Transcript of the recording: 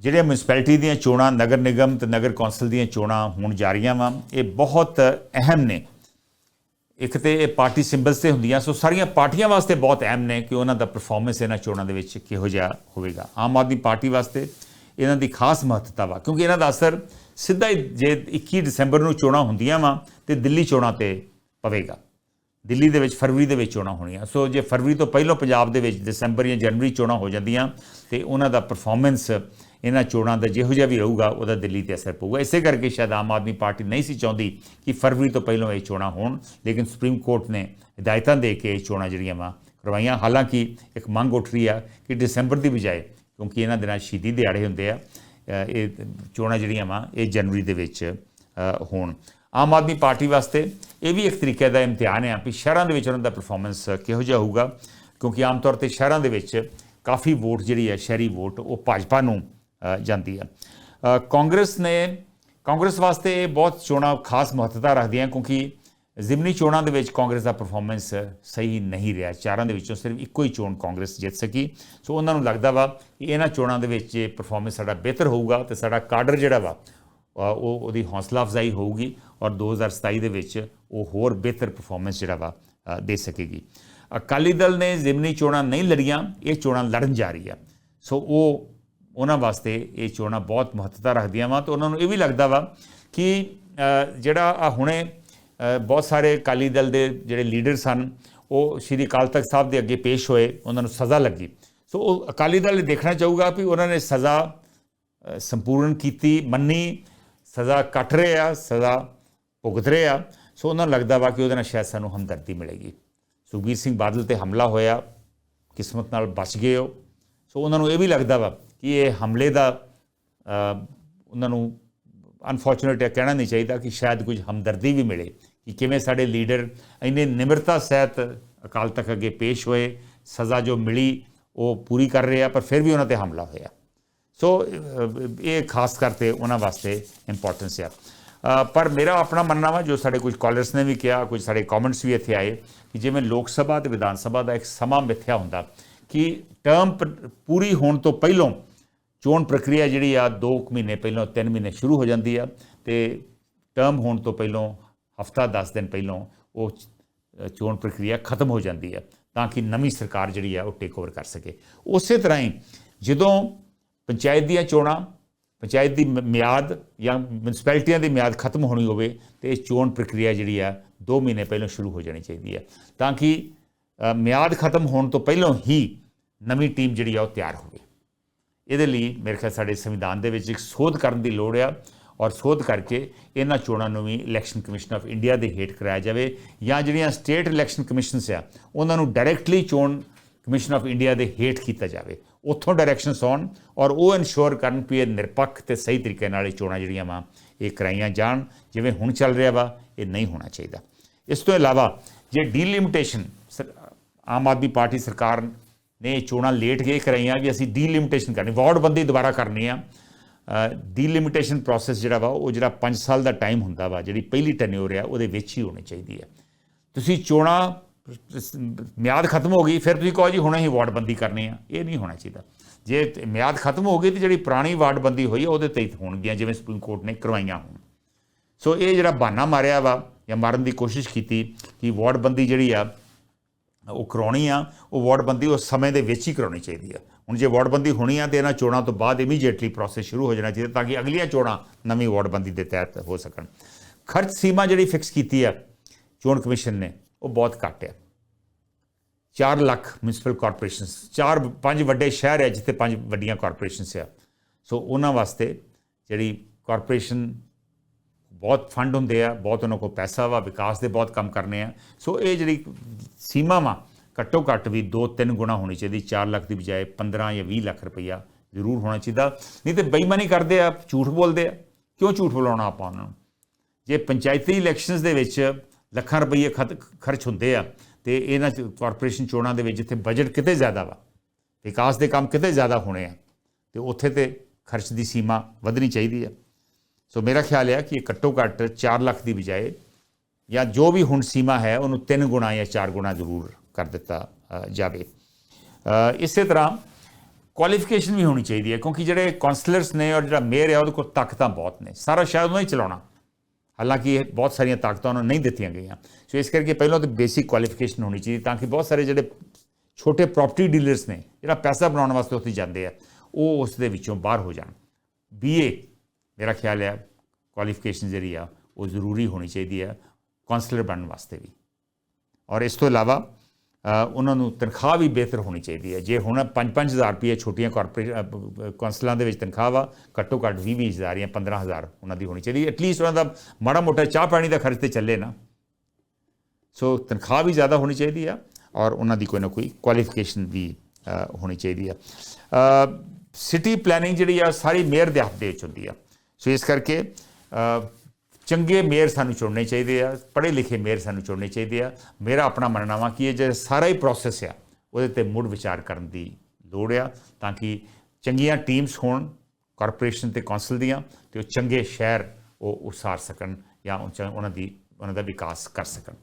ਜਿਹੜੇ ਮਿਊਨਿਸਪੈਲਿਟੀ ਦੀਆਂ ਚੋਣਾਂ, ਨਗਰ ਨਿਗਮ ਤੇ ਨਗਰ ਕੌਂਸਲ ਦੀਆਂ ਚੋਣਾਂ ਹੋਣ ਜਾ ਰਹੀਆਂ ਵਾ, ਇਹ ਬਹੁਤ ਅਹਿਮ ਨੇ। ਇੱਕ ਤੇ ਇਹ ਪਾਰਟੀ ਸਿੰਬਲਸ ਤੇ ਹੁੰਦੀਆਂ, ਸੋ ਸਾਰੀਆਂ ਪਾਰਟੀਆਂ ਵਾਸਤੇ ਬਹੁਤ ਅਹਿਮ ਨੇ ਕਿ ਉਹਨਾਂ ਦਾ ਪਰਫਾਰਮੈਂਸ ਇਹਨਾਂ ਚੋਣਾਂ ਦੇ ਵਿੱਚ ਕਿਹੋ ਜਿਹਾ ਹੋਵੇਗਾ। ਆਮ ਆਦਮੀ ਪਾਰਟੀ ਵਾਸਤੇ ਇਹਨਾਂ ਦੀ ਖਾਸ ਮਹੱਤਤਾ ਵਾ, ਕਿਉਂਕਿ ਇਹਨਾਂ ਦਾ ਅਸਰ ਸਿੱਧਾ ਹੀ ਜੇ 21 ਦਸੰਬਰ ਨੂੰ ਚੋਣਾਂ ਹੁੰਦੀਆਂ ਵਾ, ਤੇ ਦਿੱਲੀ ਚੋਣਾਂ ਤੇ ਪਵੇਗਾ। ਦਿੱਲੀ ਦੇ ਵਿੱਚ ਫਰਵਰੀ ਦੇ ਵਿੱਚ ਚੋਣਾਂ ਹੋਣੀਆਂ। ਸੋ ਜੇ ਫਰਵਰੀ ਤੋਂ ਪਹਿਲਾਂ ਪੰਜਾਬ ਦੇ ਵਿੱਚ ਦਸੰਬਰ ਜਾਂ ਜਨਵਰੀ ਚੋਣਾਂ ਹੋ ਜਾਂਦੀਆਂ, ਤੇ ਉਹਨਾਂ ਦਾ ਪਰਫਾਰਮੈਂਸ ਇਹਨਾਂ ਚੋਣਾਂ ਦਾ ਜਿਹੋ ਜਿਹਾ ਵੀ ਰਹੂਗਾ, ਉਹਦਾ ਦਿੱਲੀ ਤੇ ਅਸਰ ਪਊਗਾ। ਇਸੇ ਕਰਕੇ ਸ਼ਾਇਦ ਆਮ ਆਦਮੀ ਪਾਰਟੀ ਨਹੀਂ ਸੀ ਚਾਹੁੰਦੀ ਕਿ ਫਰਵਰੀ ਤੋਂ ਪਹਿਲਾਂ ਇਹ ਚੋਣਾਂ ਹੋਣ, ਲੇਕਿਨ ਸੁਪਰੀਮ ਕੋਰਟ ਨੇ ਹਦਾਇਤਾਂ ਦੇ ਕੇ ਇਹ ਚੋਣਾਂ ਜਿਹੜੀਆਂ ਵਾ ਕਰਵਾਈਆਂ। ਹਾਲਾਂਕਿ ਇੱਕ ਮੰਗ ਉੱਠ ਰਹੀ ਆ ਕਿ ਦਸੰਬਰ ਦੀ ਬਜਾਏ, ਕਿਉਂਕਿ ਇਹਨਾਂ ਦਿਨਾਂ ਸ਼ਹੀਦੀ ਦਿਹਾੜੇ ਹੁੰਦੇ ਆ ਇਹ ਚੋਣਾਂ ਜਿਹੜੀਆਂ ਵਾ, ਇਹ ਜਨਵਰੀ ਦੇ ਵਿੱਚ ਹੋਣ। ਆਮ ਆਦਮੀ ਪਾਰਟੀ ਵਾਸਤੇ ਇਹ ਵੀ ਇੱਕ ਤਰੀਕੇ ਦਾ ਇਮਤਿਹਾਨ ਹੈ ਕਿ ਸ਼ਹਿਰਾਂ ਦੇ ਵਿੱਚ ਉਹਨਾਂ ਦਾ ਪਰਫਾਰਮੈਂਸ ਕਿਹੋ ਜਿਹਾ ਹੋਊਗਾ, ਕਿਉਂਕਿ ਆਮ ਤੌਰ ਤੇ ਸ਼ਹਿਰਾਂ ਦੇ ਵਿੱਚ ਕਾਫੀ ਵੋਟ ਜਿਹੜੀ ਹੈ ਸ਼ਹਿਰੀ ਵੋਟ, ਉਹ ਭਾਜਪਾ ਨੂੰ ਜਾਂਦੀ ਹੈ। ਕਾਂਗਰਸ ਨੇ, ਕਾਂਗਰਸ ਵਾਸਤੇ ਇਹ ਬਹੁਤ ਚੋਣਾਂ ਖਾਸ ਮਹੱਤਤਾ ਰੱਖਦੀਆਂ ਕਿਉਂਕਿ ਜ਼ਿਮਨੀ ਚੋਣਾਂ ਦੇ ਵਿੱਚ ਕਾਂਗਰਸ ਦਾ ਪਰਫਾਰਮੈਂਸ ਸਹੀ ਨਹੀਂ ਰਿਹਾ। ਚਾਰਾਂ ਦੇ ਵਿੱਚੋਂ ਸਿਰਫ ਇੱਕੋ ਹੀ ਚੋਣ ਕਾਂਗਰਸ ਜਿੱਤ ਸਕੀ। ਸੋ ਉਹਨਾਂ ਨੂੰ ਲੱਗਦਾ ਵਾ ਕਿ ਇਹਨਾਂ ਚੋਣਾਂ ਦੇ ਵਿੱਚ ਇਹ ਪਰਫਾਰਮੈਂਸ ਸਾਡਾ ਬਿਹਤਰ ਹੋਊਗਾ ਤੇ ਸਾਡਾ ਕਾਡਰ ਜਿਹੜਾ ਵਾ ਉਹ ਉਹਦੀ ਹੌਸਲਾ ਅਫਜ਼ਾਈ ਹੋਊਗੀ ਔਰ 2027 ਦੇ ਵਿੱਚ ਉਹ ਹੋਰ ਬਿਹਤਰ ਪਰਫਾਰਮੈਂਸ ਜਿਹੜਾ ਵਾ ਦੇ ਸਕੇਗੀ। ਅਕਾਲੀ ਦਲ ਨੇ ਜ਼ਿਮਨੀ ਚੋਣਾਂ ਨਹੀਂ ਲੜੀਆਂ, ਇਹ ਚੋਣਾਂ ਲੜਨ ਜਾ ਰਹੀ ਆ ਸੋ ਉਹ ਉਹਨਾਂ ਵਾਸਤੇ ਇਹ ਚੋਣਾਂ ਬਹੁਤ ਮਹੱਤਤਾ ਰੱਖਦੀਆਂ ਵਾ ਤੇ ਉਹਨਾਂ ਨੂੰ ਇਹ ਵੀ ਲੱਗਦਾ ਵਾ ਕਿ ਜਿਹੜਾ ਆ ਹੁਣੇ ਬਹੁਤ ਸਾਰੇ ਅਕਾਲੀ ਦਲ ਦੇ ਜਿਹੜੇ ਲੀਡਰ ਸਨ, ਉਹ ਸ਼੍ਰੀ ਅਕਾਲ ਤਖਤ ਸਾਹਿਬ ਦੇ ਅੱਗੇ ਪੇਸ਼ ਹੋਏ, ਉਹਨਾਂ ਨੂੰ ਸਜ਼ਾ ਲੱਗੀ। ਸੋ ਉਹ ਅਕਾਲੀ ਦਲ ਦੇਖਣਾ ਚਾਹੂਗਾ ਵੀ ਉਹਨਾਂ ਨੇ ਸਜ਼ਾ ਸੰਪੂਰਨ ਕੀਤੀ, ਮੰਨੀ, ਸਜ਼ਾ ਕੱਟ ਰਹੇ ਆ, ਸਜ਼ਾ ਭੁਗਤ ਰਹੇ ਆ। ਸੋ ਉਹਨਾਂ ਨੂੰ ਲੱਗਦਾ ਵਾ ਕਿ ਉਹਦੇ ਨਾਲ ਸ਼ਾਇਦ ਸਾਨੂੰ ਹਮਦਰਦੀ ਮਿਲੇਗੀ। ਸੁਖਬੀਰ ਸਿੰਘ ਬਾਦਲ ਤੇ ਹਮਲਾ ਹੋਇਆ, ਕਿਸਮਤ ਨਾਲ ਬਚ ਗਏ ਹੋ ਸੋ ਉਹਨਾਂ ਨੂੰ ਇਹ ਵੀ ਲੱਗਦਾ ਵਾ ਕਿ ਇਹ ਹਮਲੇ ਦਾ ਉਹਨਾਂ ਨੂੰ ਅਨਫੋਰਚੂਨੇਟ ਇਹ ਕਹਿਣਾ ਨਹੀਂ ਚਾਹੀਦਾ ਕਿ ਸ਼ਾਇਦ ਕੁਝ ਹਮਦਰਦੀ ਵੀ ਮਿਲੇ ਕਿ ਕਿਵੇਂ ਸਾਡੇ ਲੀਡਰ ਇੰਨੇ ਨਿਮਰਤਾ ਸਹਿਤ ਅਕਾਲ ਤਖਤ ਅੱਗੇ ਪੇਸ਼ ਹੋਏ, ਸਜ਼ਾ ਜੋ ਮਿਲੀ ਉਹ ਪੂਰੀ ਕਰ ਰਿਹਾ, ਪਰ ਫਿਰ ਵੀ ਉਹਨਾਂ ਤੇ ਹਮਲਾ ਹੋਇਆ। ਸੋ ਇਹ ਖਾਸ ਕਰਕੇ ਉਹਨਾਂ ਵਾਸਤੇ ਇੰਪੋਰਟੈਂਸ ਆ। ਪਰ ਮੇਰਾ ਆਪਣਾ ਮੰਨਣਾ ਵਾ, ਜੋ ਸਾਡੇ ਕੁਝ ਕਾਲਰਸ ਨੇ ਵੀ ਕਿਹਾ, ਕੁਝ ਸਾਡੇ ਕਮੈਂਟਸ ਵੀ ਇੱਥੇ ਆਏ, ਕਿ ਜਿਵੇਂ ਲੋਕ ਸਭਾ ਤੇ ਵਿਧਾਨ ਸਭਾ ਦਾ ਇੱਕ ਸਮਾਂ ਮਿੱਥਿਆ ਹੁੰਦਾ ਕਿ ਟਰਮ ਪ- ਪੂਰੀ ਹੋਣ ਤੋਂ ਪਹਿਲਾਂ ਚੋਣ ਪ੍ਰਕਿਰਿਆ ਜਿਹੜੀ ਆ 2 ਮਹੀਨੇ ਪਹਿਲਾਂ 3 ਮਹੀਨੇ ਸ਼ੁਰੂ ਹੋ ਜਾਂਦੀ ਆ ਤੇ ਟਰਮ ਹੋਣ ਤੋਂ ਪਹਿਲਾਂ, ਹਫਤਾ 10 ਦਿਨ ਪਹਿਲਾਂ ਉਹ ਚੋਣ ਪ੍ਰਕਿਰਿਆ ਖਤਮ ਹੋ ਜਾਂਦੀ ਆ ਤਾਂ ਕਿ ਨਵੀਂ ਸਰਕਾਰ ਜਿਹੜੀ ਆ ਉਹ ਟੇਕ ਓਵਰ ਕਰ ਸਕੇ। ਉਸੇ ਤਰ੍ਹਾਂ ਹੀ ਜਦੋਂ ਪੰਚਾਇਤ ਦੀਆਂ ਚੋਣਾਂ, ਪੰਚਾਇਤ ਦੀ ਮਿਆਦ ਜਾਂ ਮਿਊਨਿਸਪੈਲਿਟੀਆਂ ਦੀ ਮਿਆਦ ਖਤਮ ਹੋਣੀ ਹੋਵੇ ਤੇ ਇਹ ਚੋਣ ਪ੍ਰਕਿਰਿਆ ਜਿਹੜੀ ਆ 2 ਮਹੀਨੇ ਪਹਿਲਾਂ ਸ਼ੁਰੂ ਹੋ ਜਾਣੀ ਚਾਹੀਦੀ ਹੈ ਤਾਂ ਕਿ ਮਿਆਦ ਖਤਮ ਹੋਣ ਤੋਂ ਪਹਿਲਾਂ ਹੀ ਨਵੀਂ ਟੀਮ ਜਿਹੜੀ ਆ ਉਹ ਤਿਆਰ ਹੋਵੇ। ਇਹਦੇ ਲਈ ਮੇਰੇ ਖਿਆਲ ਸਾਡੇ ਸੰਵਿਧਾਨ ਦੇ ਵਿੱਚ ਇੱਕ ਸੋਧ ਕਰਨ ਦੀ ਲੋੜ ਆ ਔਰ ਸੋਧ ਕਰਕੇ ਇਹਨਾਂ ਚੋਣਾਂ ਨੂੰ ਵੀ ਇਲੈਕਸ਼ਨ ਕਮਿਸ਼ਨ ਆਫ ਇੰਡੀਆ ਦੇ ਹੇਠ ਕਰਾਇਆ ਜਾਵੇ ਜਾਂ ਜਿਹੜੀਆਂ ਸਟੇਟ ਇਲੈਕਸ਼ਨ ਕਮਿਸ਼ਨਸ ਆ, ਉਹਨਾਂ ਨੂੰ ਡਾਇਰੈਕਟਲੀ ਚੋਣ ਕਮਿਸ਼ਨ ਆਫ ਇੰਡੀਆ ਦੇ ਹੇਠ ਕੀਤਾ ਜਾਵੇ। ਉੱਥੋਂ ਡਾਇਰੈਕਸ਼ਨਸ ਆਉਣ ਔਰ ਉਹ ਇਨਸ਼ੋਰ ਕਰਨ ਕਿ ਇਹ ਨਿਰਪੱਖ ਤੇ ਸਹੀ ਤਰੀਕੇ ਨਾਲ ਇਹ ਚੋਣਾਂ ਜਿਹੜੀਆਂ ਵਾ, ਇਹ ਕਰਾਈਆਂ ਜਾਣ, ਜਿਵੇਂ ਹੁਣ ਚੱਲ ਰਿਹਾ ਵਾ, ਇਹ ਨਹੀਂ ਹੋਣਾ ਚਾਹੀਦਾ। ਇਸ ਤੋਂ ਇਲਾਵਾ ਜੇ ਡੀਲਿਮਿਟੇਸ਼ਨ ਆਮ ਆਦਮੀ ਪਾਰਟੀ ਸਰਕਾਰ ਨੇ ਚੋਣਾਂ ਲੇਟ ਕੇ ਕਰਾਈਆਂ ਵੀ ਅਸੀਂ ਡੀਲਿਮਿਟੇਸ਼ਨ ਕਰਨੀ ਵਾਰਡਬੰਦੀ ਦੁਬਾਰਾ ਕਰਨੀ ਆ। ਡੀਲਿਮਿਟੇਸ਼ਨ ਪ੍ਰੋਸੈਸ ਜਿਹੜਾ ਵਾ, ਉਹ ਜਿਹੜਾ 5 ਸਾਲ ਦਾ ਟਾਈਮ ਹੁੰਦਾ ਵਾ, ਜਿਹੜੀ ਪਹਿਲੀ ਟੈਨਿਓਰ ਆ, ਉਹਦੇ ਵਿੱਚ ਹੀ ਹੋਣੀ ਚਾਹੀਦੀ ਆ। ਤੁਸੀਂ ਚੋਣਾਂ ਮਿਆਦ ਖਤਮ ਹੋ ਗਈ, ਫਿਰ ਤੁਸੀਂ ਕਹੋ ਜੀ ਹੁਣ ਅਸੀਂ ਵਾਰਡਬੰਦੀ ਕਰਨੀ ਆ। ਇਹ ਨਹੀਂ ਹੋਣਾ ਚਾਹੀਦਾ। ਜੇ ਮਿਆਦ ਖਤਮ ਹੋ ਗਈ ਤੇ ਜਿਹੜੀ ਪੁਰਾਣੀ ਵਾਰਡਬੰਦੀ ਹੋਈ ਆ, ਉਹਦੇ ਤੇ ਹੋਣਗੀਆਂ, ਜਿਵੇਂ ਸੁਪਰੀਮ ਕੋਰਟ ਨੇ ਕਰਵਾਈਆਂ ਹੋਣ। ਸੋ ਇਹ ਜਿਹੜਾ ਬਹਾਨਾ ਮਾਰਿਆ ਵਾ ਜਾਂ ਮਾਰਨ ਦੀ ਕੋਸ਼ਿਸ਼ ਕੀਤੀ ਕਿ ਵਾਰਡਬੰਦੀ ਜਿਹੜੀ ਆ ਉਹ ਕਰਾਉਣੀ ਆ, ਉਹ ਵਾਰਡਬੰਦੀ ਉਸ ਸਮੇਂ ਦੇ ਵਿੱਚ ਹੀ ਕਰਾਉਣੀ ਚਾਹੀਦੀ ਆ। ਹੁਣ ਜੇ ਵਾਰਡਬੰਦੀ ਹੋਣੀ ਆ, ਤੇ ਇਹਨਾਂ ਚੋਣਾਂ ਤੋਂ ਬਾਅਦ ਇਮੀਡੀਏਟਲੀ ਪ੍ਰੋਸੈਸ ਸ਼ੁਰੂ ਹੋ ਜਾਣਾ ਚਾਹੀਦਾ ਤਾਂ ਕਿ ਅਗਲੀਆਂ ਚੋਣਾਂ ਨਵੀਂ ਵਾਰਡਬੰਦੀ ਦੇ ਤਹਿਤ ਹੋ ਸਕਣ। ਖਰਚ ਸੀਮਾ ਜਿਹੜੀ ਫਿਕਸ ਕੀਤੀ ਆ, ਚੋਣ ਕਮਿਸ਼ਨ ਨੇ, ਉਹ ਬਹੁਤ ਘੱਟ ਆ। 4 ਲੱਖ ਮਿਊਨਿਸਪਲ ਕਾਰਪੋਰੇਸ਼ਨਸ ਚਾਰ, ਪੰਜ ਵੱਡੇ ਸ਼ਹਿਰ ਹੈ ਜਿੱਥੇ ਪੰਜ ਵੱਡੀਆਂ ਕਾਰਪੋਰੇਸ਼ਨਸ ਆ। ਸੋ ਉਹਨਾਂ ਵਾਸਤੇ ਜਿਹੜੀ ਕਾਰਪੋਰੇਸ਼ਨ ਬਹੁਤ ਫੰਡ ਹੁੰਦੇ ਆ, ਬਹੁਤ ਉਹਨਾਂ ਕੋਲ ਪੈਸਾ ਵਾ, ਵਿਕਾਸ ਦੇ ਬਹੁਤ ਕੰਮ ਕਰਨੇ ਆ। ਸੋ ਇਹ ਜਿਹੜੀ ਸੀਮਾ ਵਾ, ਘੱਟੋ ਘੱਟ ਵੀ 2-3 ਗੁਣਾ ਹੋਣੀ ਚਾਹੀਦੀ 4 ਲੱਖ ਦੀ ਬਜਾਏ 15 ਜਾਂ 20 ਲੱਖ ਰੁਪਈਆ ਜ਼ਰੂਰ ਹੋਣਾ ਚਾਹੀਦਾ। ਨਹੀਂ ਤੇ ਬੇਈਮਾਨੀ ਕਰਦੇ ਆ, ਝੂਠ ਬੋਲਦੇ ਆ। ਕਿਉਂ ਝੂਠ ਬੁਲਾਉਣਾ ਆਪਾਂ ਉਹਨਾਂ ਨੂੰ? ਜੇ ਪੰਚਾਇਤੀ ਇਲੈਕਸ਼ਨਸ ਦੇ ਵਿੱਚ ਲੱਖਾਂ ਰੁਪਏ ਖਤ- ਖਰਚ ਹੁੰਦੇ ਆ, ਤੇ ਇਹਨਾਂ ਚ ਕਾਰਪੋਰੇਸ਼ਨ ਚੋਣਾਂ ਦੇ ਵਿੱਚ ਜਿੱਥੇ ਬਜਟ ਕਿਤੇ ਜ਼ਿਆਦਾ ਵਾ, ਵਿਕਾਸ ਦੇ ਕੰਮ ਕਿਤੇ ਜ਼ਿਆਦਾ ਹੋਣੇ ਆ, ਤੇ ਉੱਥੇ ਤੇ ਖਰਚ ਦੀ ਸੀਮਾ ਵਧਣੀ ਚਾਹੀਦੀ ਆ। ਸੋ ਮੇਰਾ ਖਿਆਲ ਹੈ ਕਿ ਇਹ ਘੱਟੋ ਘੱਟ 4 ਲੱਖ ਦੀ ਬਜਾਏ ਜਾਂ ਜੋ ਵੀ ਹੁਣ ਸੀਮਾ ਹੈ, ਉਹਨੂੰ 3 ਗੁਣਾ ਜਾਂ 4 ਗੁਣਾ ਜ਼ਰੂਰ ਕਰ ਦਿੱਤਾ ਜਾਵੇ। ਇਸੇ ਤਰ੍ਹਾਂ ਕੁਆਲੀਫਿਕੇਸ਼ਨ ਵੀ ਹੋਣੀ ਚਾਹੀਦੀ ਹੈ, ਕਿਉਂਕਿ ਜਿਹੜੇ ਕਾਉਂਸਲਰਸ ਨੇ ਔਰ ਜਿਹੜਾ ਮੇਅਰ ਹੈ, ਉਹਦੇ ਕੋਲ ਤਾਕਤਾਂ ਬਹੁਤ ਨੇ। ਸਾਰਾ ਸ਼ਾਇਦ ਉਹਨਾਂ ਹੀ ਚਲਾਉਣਾ। ਹਾਲਾਂਕਿ ਇਹ ਬਹੁਤ ਸਾਰੀਆਂ ਤਾਕਤਾਂ ਉਹਨਾਂ ਨੂੰ ਨਹੀਂ ਦਿੱਤੀਆਂ ਗਈਆਂ। ਸੋ ਇਸ ਕਰਕੇ ਪਹਿਲਾਂ ਤਾਂ ਬੇਸਿਕ ਕੁਆਲੀਫਿਕੇਸ਼ਨ ਹੋਣੀ ਚਾਹੀਦੀ, ਤਾਂ ਕਿ ਬਹੁਤ ਸਾਰੇ ਜਿਹੜੇ ਛੋਟੇ ਪ੍ਰਾਪਰਟੀ ਡੀਲਰਸ ਨੇ, ਜਿਹੜਾ ਪੈਸਾ ਬਣਾਉਣ ਵਾਸਤੇ ਉੱਥੇ ਜਾਂਦੇ ਆ, ਉਹ ਉਸ ਦੇ ਵਿੱਚੋਂ ਬਾਹਰ ਹੋ ਜਾਣ। ਬੀਏ ਮੇਰਾ ਖਿਆਲ ਹੈ ਕੁਆਲੀਫਿਕੇਸ਼ਨ ਜਿਹੜੀ ਆ, ਉਹ ਜ਼ਰੂਰੀ ਹੋਣੀ ਚਾਹੀਦੀ ਹੈ ਕਾਉਂਸਲਰ ਬਣਨ ਵਾਸਤੇ ਵੀ। ਔਰ ਇਸ ਤੋਂ ਇਲਾਵਾ ਉਹਨਾਂ ਨੂੰ ਤਨਖਾਹ ਵੀ ਬਿਹਤਰ ਹੋਣੀ ਚਾਹੀਦੀ ਹੈ। ਜੇ ਹੁਣ 5-5000 ਰੁਪਏ ਛੋਟੀਆਂ ਕਾਰਪੋਰੇਟ ਕੌਂਸਲਾਂ ਦੇ ਵਿੱਚ ਤਨਖਾਹ ਵਾ, ਘੱਟੋ ਘੱਟ 20 ਹਜ਼ਾਰ ਜਾਂ 15000 ਉਹਨਾਂ ਦੀ ਹੋਣੀ ਚਾਹੀਦੀ ਹੈ। ਐਟਲੀਸਟ ਉਹਨਾਂ ਦਾ ਮਾੜਾ ਮੋਟਾ ਚਾਹ ਪਾਣੀ ਦਾ ਖਰਚ ਤੇ ਚੱਲੇ ਨਾ। ਸੋ ਤਨਖਾਹ ਵੀ ਜ਼ਿਆਦਾ ਹੋਣੀ ਚਾਹੀਦੀ ਆ ਔਰ ਉਹਨਾਂ ਦੀ ਕੋਈ ਨਾ ਕੋਈ ਕੁਆਲੀਫਿਕੇਸ਼ਨ ਵੀ ਹੋਣੀ ਚਾਹੀਦੀ ਆ। ਸਿਟੀ ਪਲੈਨਿੰਗ ਜਿਹੜੀ ਆ, ਸਾਰੀ ਮੇਅਰ ਦੇ ਹੱਥ ਦੇ ਵਿੱਚ ਹੁੰਦੀ ਆ। ਸੋ ਇਸ ਕਰਕੇ ਚੰਗੇ ਮੇਅਰ ਸਾਨੂੰ ਚੁਣਨੇ ਚਾਹੀਦੇ ਆ ਪੜ੍ਹੇ ਲਿਖੇ ਮੇਅਰ ਸਾਨੂੰ ਚੁਣਨੇ ਚਾਹੀਦੇ ਆ। ਮੇਰਾ ਆਪਣਾ ਮੰਨਣਾ ਵਾ ਕਿ ਇਹ ਜਿਹੜਾ ਸਾਰਾ ਹੀ ਪ੍ਰੋਸੈਸ ਆ, ਉਹਦੇ ਤੇ ਮੁੜ ਵਿਚਾਰ ਕਰਨ ਦੀ ਲੋੜ ਆ, ਤਾਂ ਕਿ ਚੰਗੀਆਂ ਟੀਮਸ ਹੋਣ ਕਾਰਪੋਰੇਸ਼ਨ ਤੇ ਕੌਂਸਲ ਦੀਆਂ, ਤੇ ਉਹ ਚੰਗੇ ਸ਼ਹਿਰ ਉਹ ਉਸਾਰ ਸਕਣ ਜਾਂ ਉਹਨਾਂ ਦੀ, ਉਹਨਾਂ ਦਾ ਵਿਕਾਸ ਕਰ ਸਕਣ।